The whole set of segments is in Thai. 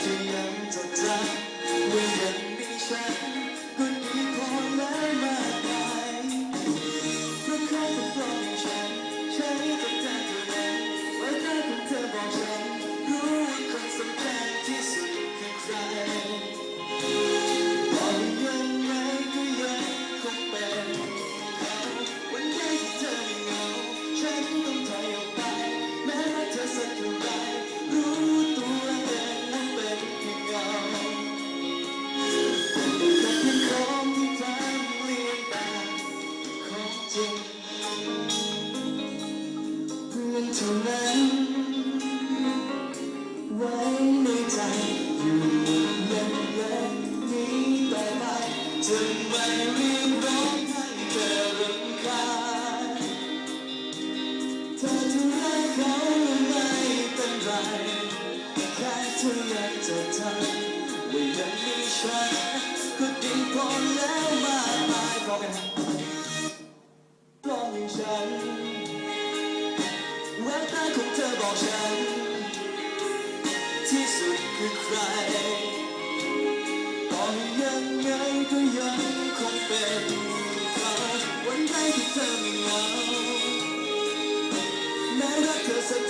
dia. ใจอยู่เย็นเย็นนี้ต่อไปจะไม่รียกร้องให้เธอรำคาญเธอจะรักเขาหรือไม่เป็นไรแค่เธออยากจะทำว่ายังมีฉันก็ดีพอแล้วมากมายพอกันพร้อมอย่างฉันแววตาของเธอบอกฉัน สุดคือใครต่อให้ยังไงก็ยังคงเป็นเขาวันใดที่เธอไม่เหงาแม้รักเธอสัก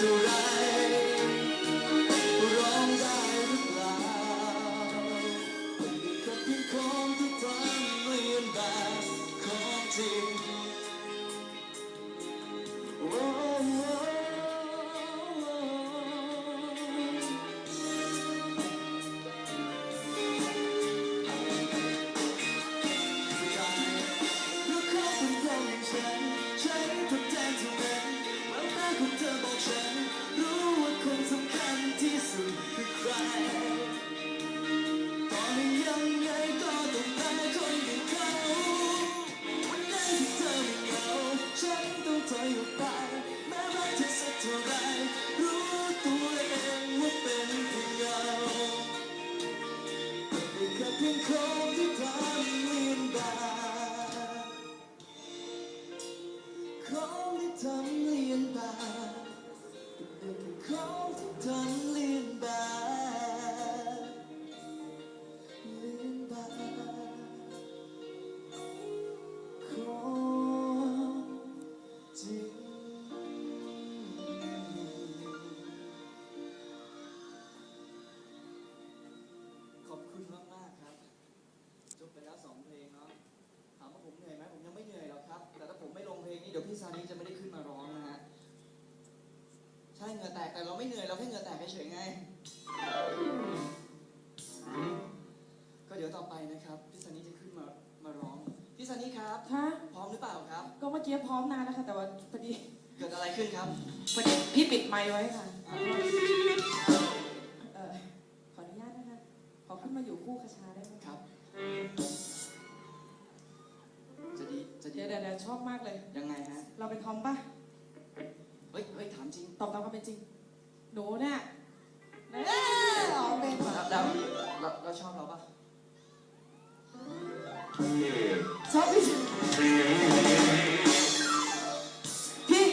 ของที่ทำเลียนแบบเป็นของที่ทำเลียนแบบเลียนแบบของจริงขอบคุณมากมากๆครับ จบไปแล้วสองเพลง เหงื่อแตกเฉยๆไง ก็เดี๋ยวต่อไปนะครับ พี่ซานีจะขึ้นมามาร้อง พี่ซานีครับคะพร้อมหรือเปล่าครับ ก็เมื่อกี้พร้อมนานแล้วค่ะ แต่ว่าพอดีเกิดอะไรขึ้นครับ พอดีพี่ปิดไมค์ไว้ค่ะเอ่อขออนุญาตนะคะ ขอขึ้นมาอยู่คู่คชาได้ไหมครับ จะดี จะดี เดี๋ยวเดี๋ยวเดี๋ยวชอบมากเลย ยังไงฮะ เราเป็นทอมป่ะ เฮ้ยเฮ้ยถามจริง ตอบตามความเป็นจริง หนูเนี่ย เอ้ยออกเป็นแล้วแล้วเราเราชอบเราปะชอบพี่พี่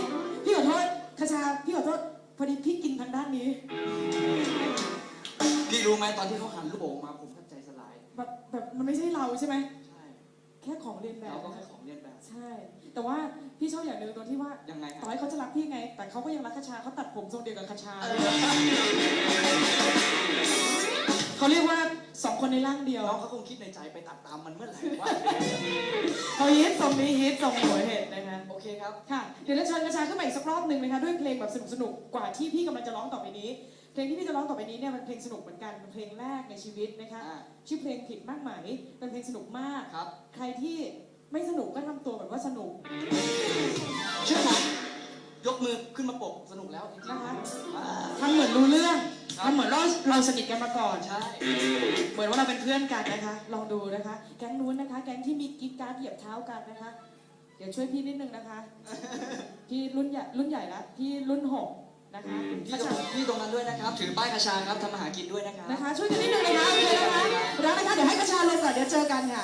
พี่ขอโทษคชาพี่ขอโทษพอดีพี่กินทางด้านนี้พี่รู้ไหมตอนที่เขาหันลูกโป่งมาผมแทบใจสลาย แบบแบบมันไม่ใช่เราใช่ไหมใช่แค่ของเรียนแบเราบก็แค่ของเรียนแบบ ใช่ แต่ว่าพี่ชอบอย่างหนึ่งตรงที่ว่ายังไงต่อฮะให้เขาจะรักพี่ไง แต่เขาก็ยังรักคชาเขาตัดผมทรงเดียวกับคชา เออ เขาเรียกว่าสองคนในร่างเดียวน้องเขาคงคิดในใจไปตัดตามมันเมื่อไหร่ว่าเขาฮิตทรงนี้ฮิตทรงหัวเห็ดนะคะโอเคครับค่ะเดี๋ยวเราเชิญคชาขึ้นมาอีกสักรอบหนึ่งนะคะด้วยเพลงแบบสนุกๆกว่าที่พี่กำลังจะร้องต่อไปนี้ เพลงที่พี่จะร้องต่อไปนี้เนี่ยมันเพลงสนุกเหมือนกันเป็นเพลงแรกในชีวิตนะคะอ่าชื่อเพลงผิดมากไหมายเป็นเพลงสนุกมากครับ ใครที่ไม่สนุกก็ทำตัวแบบว่าสนุกเชื่อผมยกมือขึ้นมาปกสนุกแล้วจริงนะคะๆอ่าทำเหมือนรู้เรื่อง ครับทำเหมือนเราเราสนิทกันมาก่อนใช่ เหมือนว่าเราเป็นเพื่อนกันนะคะ ลองดูนะคะ แก๊งนู้นนะคะ แก๊งที่มีกิ๊กการ์ดเหยียบเท้ากันนะคะ เดี๋ยวช่วยพี่นิดนึงนะคะ พี่รุ่นใหญ่รุ่นใหญ่ละพี่รุ่นหกนะคะพี่ตรงพี่ตรงนั้นด้วยนะครับ ถือป้ายกระชาครับทำมาหากินด้วยนะครับ นะคะ ช่วยกันนิดนึงนะคะโอเคนะคะรักนะคะ เดี๋ยวให้กระชาลงก่อนเดี๋ยวเจอกันค่ะ